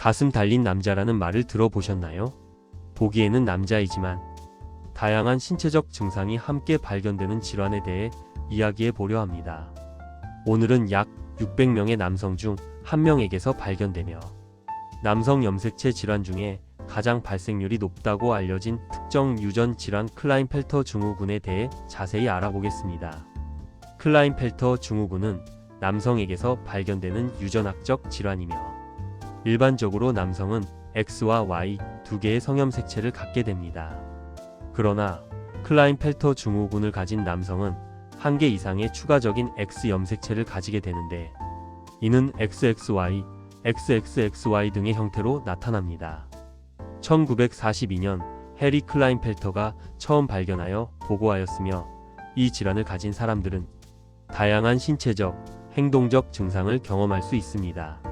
가슴 달린 남자라는 말을 들어보셨나요? 보기에는 남자이지만 다양한 신체적 증상이 함께 발견되는 질환에 대해 이야기해 보려 합니다. 오늘은 약 600명의 남성 중한 명에게서 발견되며 남성 염색체 질환 중에 가장 발생률이 높다고 알려진 특정 유전 질환 클라인펠터 증후군에 대해 자세히 알아보겠습니다. 클라인펠터 증후군은 남성에게서 발견되는 유전학적 질환이며 일반적으로 남성은 X와 Y 두 개의 성염색체를 갖게 됩니다. 그러나 클라인펠터 증후군을 가진 남성은 한 개 이상의 추가적인 X 염색체를 가지게 되는데 이는 XXY, XXXY 등의 형태로 나타납니다. 1942년 해리 클라인펠터가 처음 발견하여 보고하였으며 이 질환을 가진 사람들은 다양한 신체적, 행동적 증상을 경험할 수 있습니다.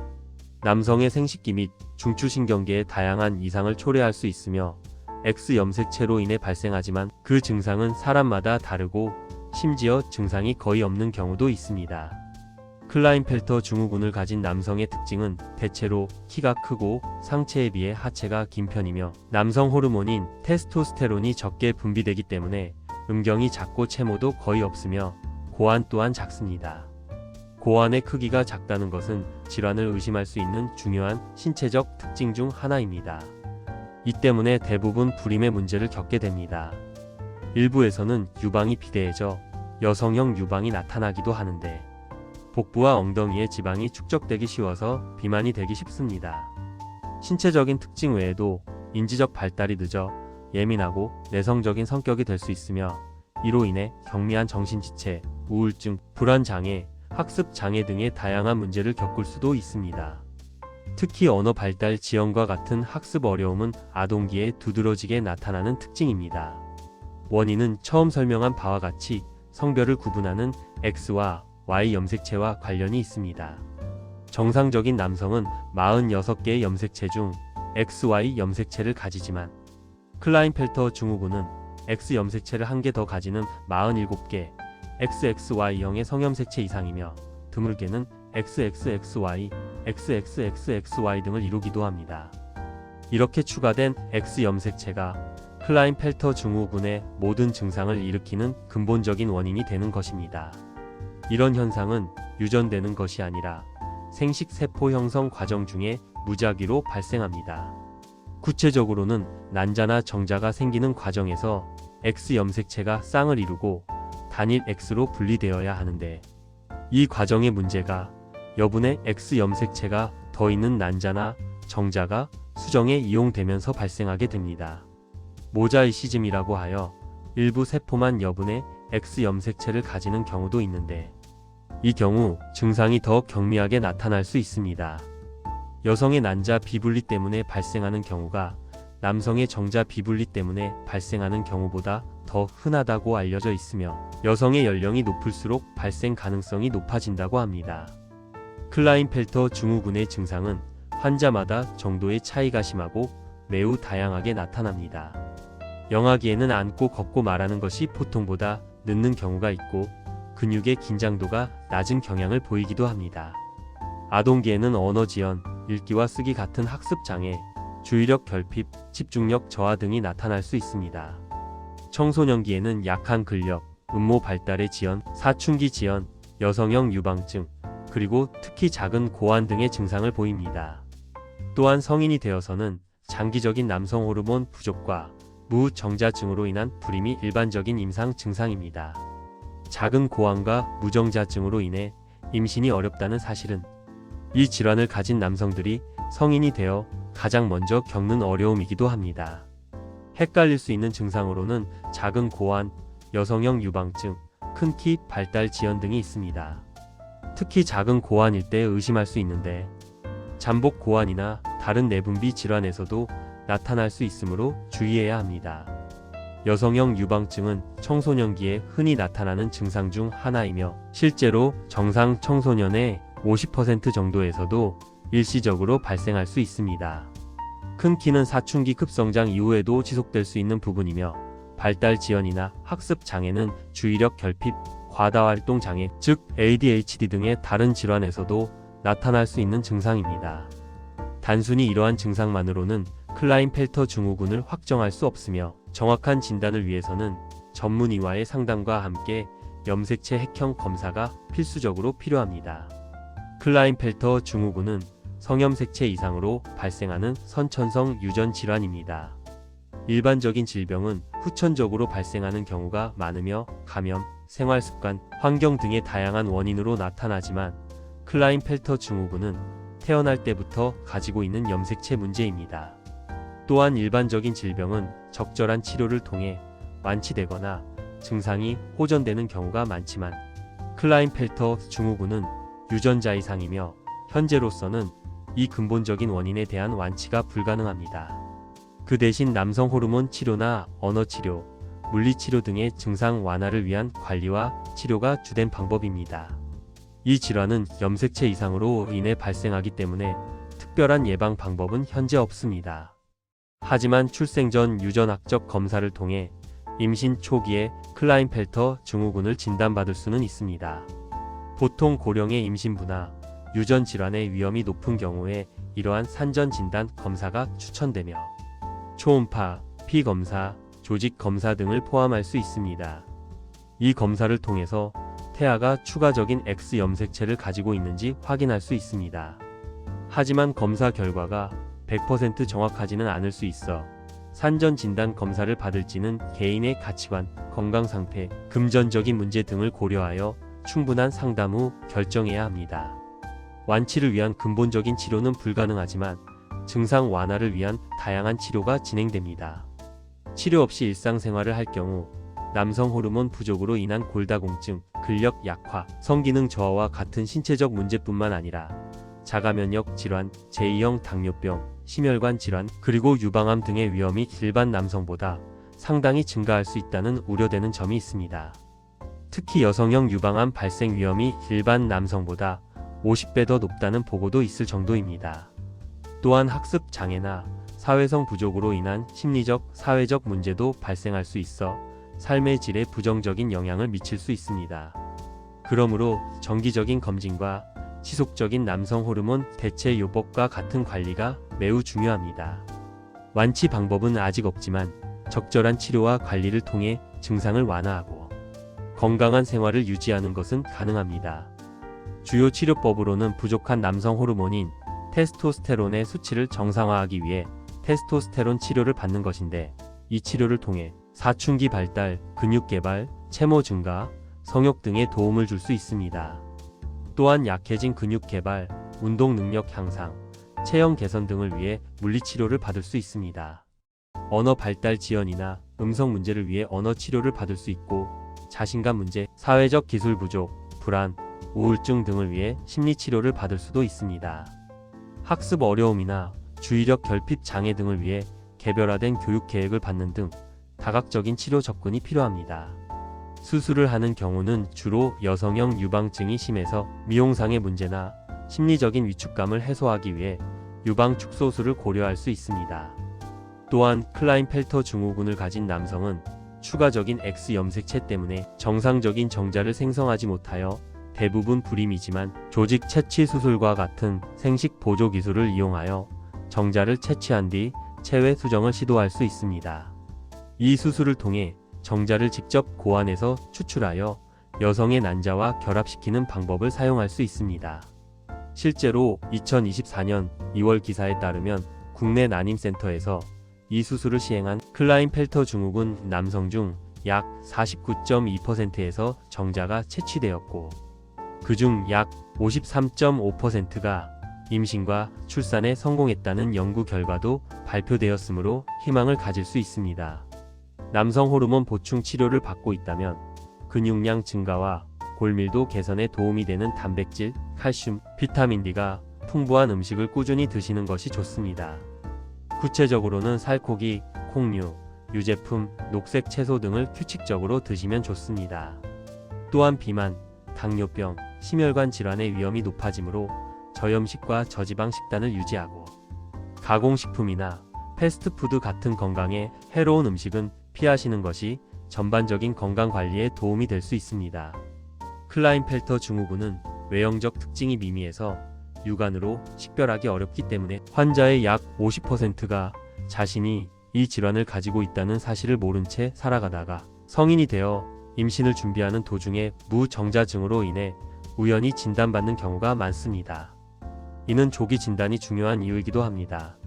남성의 생식기 및 중추신경계에 다양한 이상을 초래할 수 있으며 X 염색체로 인해 발생하지만 그 증상은 사람마다 다르고 심지어 증상이 거의 없는 경우도 있습니다. 클라인펠터 증후군을 가진 남성의 특징은 대체로 키가 크고 상체에 비해 하체가 긴 편이며 남성 호르몬인 테스토스테론이 적게 분비되기 때문에 음경이 작고 채모도 거의 없으며 고환 또한 작습니다. 고환의 크기가 작다는 것은 질환을 의심할 수 있는 중요한 신체적 특징 중 하나입니다. 이 때문에 대부분 불임의 문제를 겪게 됩니다. 일부에서는 유방이 비대해져 여성형 유방이 나타나기도 하는데 복부와 엉덩이에 지방이 축적되기 쉬워서 비만이 되기 쉽습니다. 신체적인 특징 외에도 인지적 발달이 늦어 예민하고 내성적인 성격이 될 수 있으며 이로 인해 경미한 정신지체, 우울증, 불안장애, 학습 장애 등의 다양한 문제를 겪을 수도 있습니다. 특히 언어 발달 지연과 같은 학습 어려움은 아동기에 두드러지게 나타나는 특징입니다. 원인은 처음 설명한 바와 같이 성별을 구분하는 X와 Y 염색체와 관련이 있습니다. 정상적인 남성은 46개의 염색체 중 XY 염색체를 가지지만 클라인펠터 증후군은 X 염색체를 한 개 더 가지는 47개 XXY형의 성염색체 이상이며 드물게는 XXXY, XXXXY 등을 이루기도 합니다. 이렇게 추가된 X 염색체가 클라인펠터 증후군의 모든 증상을 일으키는 근본적인 원인이 되는 것입니다. 이런 현상은 유전되는 것이 아니라 생식 세포 형성 과정 중에 무작위로 발생합니다. 구체적으로는 난자나 정자가 생기는 과정에서 X 염색체가 쌍을 이루고 단일 X로 분리되어야 하는데 이 과정의 문제가 여분의 X 염색체가 더 있는 난자나 정자가 수정에 이용되면서 발생하게 됩니다. 모자이시즘이라고 하여 일부 세포만 여분의 X 염색체를 가지는 경우도 있는데 이 경우 증상이 더 경미하게 나타날 수 있습니다. 여성의 난자 비분리 때문에 발생하는 경우가 남성의 정자 비분리 때문에 발생하는 경우보다 더 흔하다고 알려져 있으며 여성의 연령이 높을수록 발생 가능성이 높아진다고 합니다. 클라인펠터 증후군의 증상은 환자마다 정도의 차이가 심하고 매우 다양하게 나타납니다. 영아기에는 앉고 걷고 말하는 것이 보통보다 늦는 경우가 있고 근육의 긴장도가 낮은 경향을 보이기도 합니다. 아동기에는 언어 지연, 읽기와 쓰기 같은 학습 장애, 주의력 결핍, 집중력 저하 등이 나타날 수 있습니다. 청소년기에는 약한 근력, 음모 발달의 지연, 사춘기 지연, 여성형 유방증, 그리고 특히 작은 고환 등의 증상을 보입니다. 또한 성인이 되어서는 장기적인 남성 호르몬 부족과 무정자증으로 인한 불임이 일반적인 임상 증상입니다. 작은 고환과 무정자증으로 인해 임신이 어렵다는 사실은 이 질환을 가진 남성들이 성인이 되어 가장 먼저 겪는 어려움이기도 합니다. 헷갈릴 수 있는 증상으로는 작은 고환, 여성형 유방증, 큰 키 발달 지연 등이 있습니다. 특히 작은 고환일 때 의심할 수 있는데 잠복 고환이나 다른 내분비 질환에서도 나타날 수 있으므로 주의해야 합니다. 여성형 유방증은 청소년기에 흔히 나타나는 증상 중 하나이며 실제로 정상 청소년의 50% 정도에서도 일시적으로 발생할 수 있습니다. 큰 키는 사춘기 급성장 이후에도 지속될 수 있는 부분이며 발달 지연이나 학습 장애는 주의력 결핍, 과다활동 장애, 즉 ADHD 등의 다른 질환에서도 나타날 수 있는 증상입니다. 단순히 이러한 증상만으로는 클라인펠터 증후군을 확정할 수 없으며 정확한 진단을 위해서는 전문의와의 상담과 함께 염색체 핵형 검사가 필수적으로 필요합니다. 클라인펠터 증후군은 성염색체 이상으로 발생하는 선천성 유전 질환입니다. 일반적인 질병은 후천적으로 발생하는 경우가 많으며 감염, 생활 습관, 환경 등의 다양한 원인으로 나타나지만 클라인펠터 증후군은 태어날 때부터 가지고 있는 염색체 문제입니다. 또한 일반적인 질병은 적절한 치료를 통해 완치되거나 증상이 호전되는 경우가 많지만 클라인펠터 증후군은 유전자 이상이며 현재로서는 이 근본적인 원인에 대한 완치가 불가능합니다. 그 대신 남성 호르몬 치료나 언어 치료, 물리 치료 등의 증상 완화를 위한 관리와 치료가 주된 방법입니다. 이 질환은 염색체 이상으로 인해 발생하기 때문에 특별한 예방 방법은 현재 없습니다. 하지만 출생 전 유전학적 검사를 통해 임신 초기에 클라인펠터 증후군을 진단받을 수는 있습니다. 보통 고령의 임신부나 유전 질환의 위험이 높은 경우에 이러한 산전 진단 검사가 추천되며 초음파, 피 검사, 조직 검사 등을 포함할 수 있습니다. 이 검사를 통해서 태아가 추가적인 X 염색체를 가지고 있는지 확인할 수 있습니다. 하지만 검사 결과가 100% 정확하지는 않을 수 있어 산전 진단 검사를 받을지는 개인의 가치관, 건강 상태, 금전적인 문제 등을 고려하여 충분한 상담 후 결정해야 합니다. 완치를 위한 근본적인 치료는 불가능하지만 증상 완화를 위한 다양한 치료가 진행됩니다. 치료 없이 일상생활을 할 경우 남성 호르몬 부족으로 인한 골다공증, 근력 약화, 성기능 저하와 같은 신체적 문제뿐만 아니라 자가면역 질환, 제2형 당뇨병, 심혈관 질환, 그리고 유방암 등의 위험이 일반 남성보다 상당히 증가할 수 있다는 우려되는 점이 있습니다. 특히 여성형 유방암 발생 위험이 일반 남성보다 50배 더 높다는 보고도 있을 정도입니다. 또한 학습 장애나 사회성 부족으로 인한 심리적, 사회적 문제도 발생할 수 있어 삶의 질에 부정적인 영향을 미칠 수 있습니다. 그러므로 정기적인 검진과 지속적인 남성 호르몬 대체 요법과 같은 관리가 매우 중요합니다. 완치 방법은 아직 없지만 적절한 치료와 관리를 통해 증상을 완화하고 건강한 생활을 유지하는 것은 가능합니다. 주요 치료법으로는 부족한 남성 호르몬인 테스토스테론의 수치를 정상화하기 위해 테스토스테론 치료를 받는 것인데 이 치료를 통해 사춘기 발달, 근육 개발, 체모 증가, 성욕 등에 도움을 줄 수 있습니다. 또한 약해진 근육 개발, 운동 능력 향상, 체형 개선 등을 위해 물리치료를 받을 수 있습니다. 언어 발달 지연이나 음성 문제를 위해 언어 치료를 받을 수 있고 자신감 문제, 사회적 기술 부족, 불안, 우울증 등을 위해 심리 치료를 받을 수도 있습니다. 학습 어려움이나 주의력 결핍 장애 등을 위해 개별화된 교육 계획을 받는 등 다각적인 치료 접근이 필요합니다. 수술을 하는 경우는 주로 여성형 유방증이 심해서 미용상의 문제나 심리적인 위축감을 해소하기 위해 유방 축소술을 고려할 수 있습니다. 또한 클라인펠터 증후군을 가진 남성은 추가적인 X 염색체 때문에 정상적인 정자를 생성하지 못하여 대부분 불임이지만 조직 채취 수술과 같은 생식 보조 기술을 이용하여 정자를 채취한 뒤 체외 수정을 시도할 수 있습니다. 이 수술을 통해 정자를 직접 고안해서 추출하여 여성의 난자와 결합시키는 방법을 사용할 수 있습니다. 실제로 2024년 2월 기사에 따르면 국내 난임센터에서 이 수술을 시행한 클라인펠터 증후군 남성 중 약 49.2%에서 정자가 채취되었고 그중 약 53.5%가 임신과 출산에 성공했다는 연구 결과도 발표되었으므로 희망을 가질 수 있습니다. 남성 호르몬 보충 치료를 받고 있다면 근육량 증가와 골밀도 개선에 도움이 되는 단백질, 칼슘, 비타민 D가 풍부한 음식을 꾸준히 드시는 것이 좋습니다. 구체적으로는 살코기, 콩류, 유제품, 녹색 채소 등을 규칙적으로 드시면 좋습니다. 또한 비만, 당뇨병, 심혈관 질환의 위험이 높아지므로 저염식과 저지방 식단을 유지하고 가공식품이나 패스트푸드 같은 건강에 해로운 음식은 피하시는 것이 전반적인 건강 관리에 도움이 될 수 있습니다. 클라인펠터 증후군은 외형적 특징이 미미해서 육안으로 식별하기 어렵기 때문에 환자의 약 50%가 자신이 이 질환을 가지고 있다는 사실을 모른 채 살아가다가 성인이 되어 임신을 준비하는 도중에 무정자증으로 인해 우연히 진단받는 경우가 많습니다. 이는 조기 진단이 중요한 이유이기도 합니다.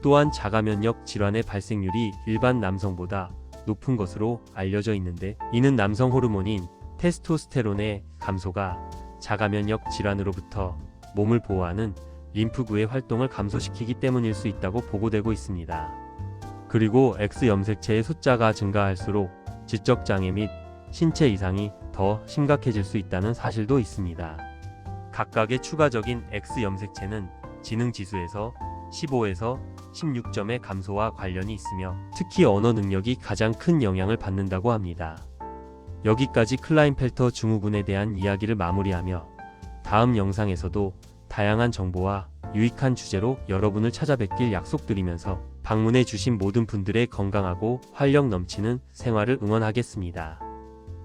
또한 자가면역 질환의 발생률이 일반 남성보다 높은 것으로 알려져 있는데 이는 남성 호르몬인 테스토스테론의 감소가 자가면역 질환으로부터 몸을 보호하는 림프구의 활동을 감소시키기 때문일 수 있다고 보고되고 있습니다. 그리고 X 염색체의 숫자가 증가할수록 지적 장애 및 신체 이상이 더 심각해질 수 있다는 사실도 있습니다. 각각의 추가적인 X 염색체는 지능 지수에서 15에서 16점의 감소와 관련이 있으며 특히 언어 능력이 가장 큰 영향을 받는다고 합니다. 여기까지 클라인펠터 증후군에 대한 이야기를 마무리하며 다음 영상에서도 다양한 정보와 유익한 주제로 여러분을 찾아뵙길 약속드리면서 방문해 주신 모든 분들의 건강하고 활력 넘치는 생활을 응원하겠습니다.